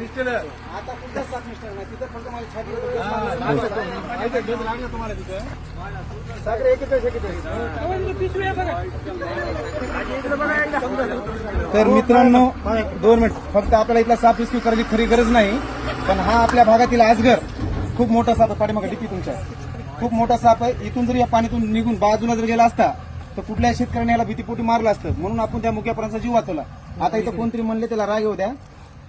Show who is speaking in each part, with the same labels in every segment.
Speaker 1: आता कुठलाच सात मिस्टर नाही तिथं फक्त माझी छाती साखर एक तर मित्रांनो दोन मिनिट. फक्त आपल्याला इथला साप रेस्क्यू करायची खरी गरज नाही पण हा आपल्या भागातील आजगर खूप मोठा साप आहे. पाठीमागे डिपी तुमच्या. खूप मोठा साप आहे. इथून जर या पाणीतून निघून बाजूला जर गेला असता तर कुठल्या शेतकऱ्याने याला भीतीपोटी मारलं असतं. म्हणून आपण त्या मुक्यापर्यंत जीव वाचवला. आता इथं कोणतरी म्हणले त्याला राग येऊ द्या.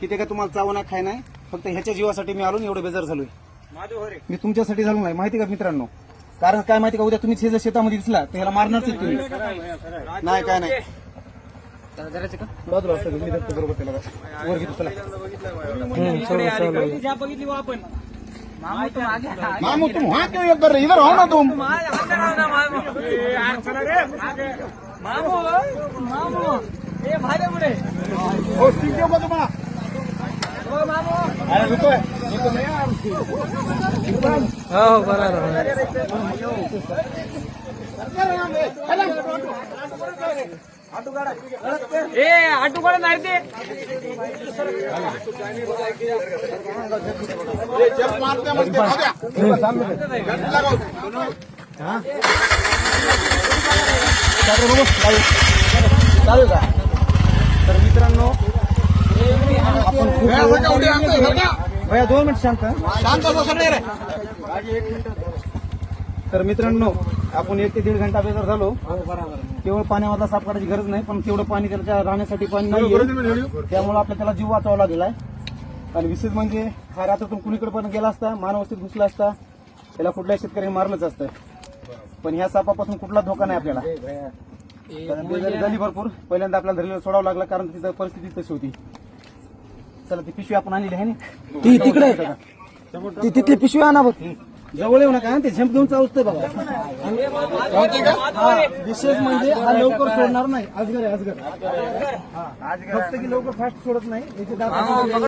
Speaker 1: की ते काय तुम्हाला चावं नाही खाय नाही? फक्त ह्याच्या जीवासाठी मी आलो एवढं बेजार झालोय. मी तुमच्यासाठी झालो नाही. माहिती का मित्रांनो? कारण काय माहिती का? उद्या तुम्ही जर शेतामध्ये दिसला तर ह्याला मारणारच आहे तुम्ही. नाही काय नाही. बाजूला असतं मी धरतो बरोबर त्याला वर घेतो चला.
Speaker 2: बघितली हो आपण
Speaker 1: मामू तुम वहां क्यों इधर इधर हो ना तुम.
Speaker 2: मामू. मामू
Speaker 1: हो
Speaker 2: हो मामू बरोबर ए आटू काढा नाही ते.
Speaker 1: चालू का तर मित्रांनो आपण खूप भैया दोन मिनिट शांत. तर मित्रांनो आपण एक ते दीड घंटा बेजार झालो. केवळ पाण्यामधला साफ काढायची गरज नाही पण तेवढं पाणी त्याच्या राहण्यासाठी पाणी नाही त्यामुळे आपल्याला त्याला जीव वाचावा लागलेला आहे. आणि विशेष म्हणजे हा रात्रीतून कुणीकडे पण गेला असता मानवस्तीत घुसला असता त्याला कुठल्याही शेतकऱ्याने मारलंच असतं. पण ह्या सापापासून कुठला धोका नाही आपल्याला. झाली भरपूर. पहिल्यांदा आपल्याला धरलेलं सोडावं लागलं कारण तिथं परिस्थिती तशी होती. चला ती पिशवी आपण आणलेली आहे ना? ती तिकडे ती तिथली पिशवी आणा बघ. जवळ येऊ नका ते झेंप घेऊन चालतंय बघा. हा, विशेष म्हणजे हा लवकर सोडणार नाही. अजगर आहे अजगर हा, फक्त की लवकर फास्ट सोडत नाही. याचे दात